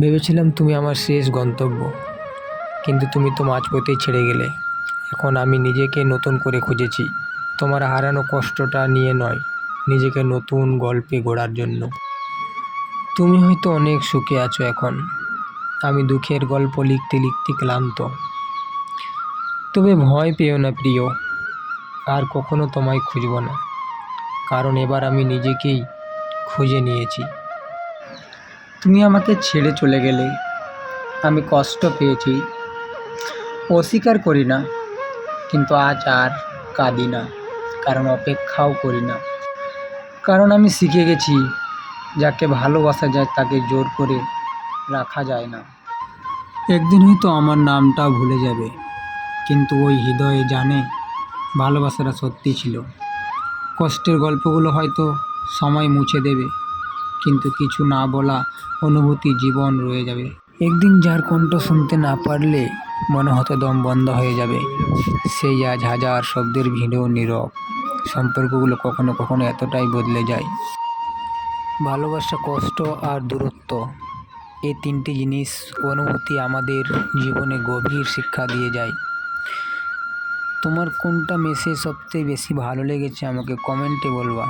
ভেবেছিলাম তুমি আমার শেষ গন্তব্য। কিন্তু তুমি তো মাঝপথেই ছেড়ে গেলে। এখন আমি নিজেকে নতুন করে খুঁজেছি। তোমার হারানো কষ্টটা নিয়ে নয়, নিজেকে নতুন গল্পে গড়ার জন্য। তুমি হয়তো অনেক সুখে আছো এখন। আমি দুঃখের গল্প লিখতে লিখতে ক্লান্ত। তবে ভয় পেও না প্রিয়, আর কখনো তোমায় খুঁজব না। কারণ এবার আমি নিজেকেই খুঁজে নিয়েছি। তুমি আমাকে ছেড়ে চলে গেলে, আমি কষ্ট পেয়েছি। অস্বীকার করি না, কিন্তু আজ আর কাঁদি না, কারণ অপেক্ষাও করি না। কারণ আমি শিখে গেছি, যাকে ভালোবাসা যায় তাকে জোর করে রাখা যায় না। একদিন হয়তো আমার নামটাও ভুলে যাবে, কিন্তু ওই হৃদয়ে জানে ভালোবাসাটা সত্যি ছিল। কষ্টের গল্পগুলো হয়তো সময় মুছে দেবে। কিন্তু কিছু না বলা অনুভূতি জীবন রয়ে যাবে। একদিন যার কণ্ঠ শুনতে না পারলে মনে হতো দম বন্ধ হয়ে যাবে। সেই আজ হাজার শব্দের ভিড়েও নীরব। সম্পর্কগুলো কখনো কখনো এতটাই বদলে যায়। ভালোবাসা, কষ্ট আর দূরত্ব এই তিনটি জিনিস অনুভূতি আমাদের জীবনে গভীর শিক্ষা দিয়ে যায়। তোমার কোনটা মেসেজ সবথেকে বেশি ভালো লেগেছে আমাকে কমেন্টে বলবা।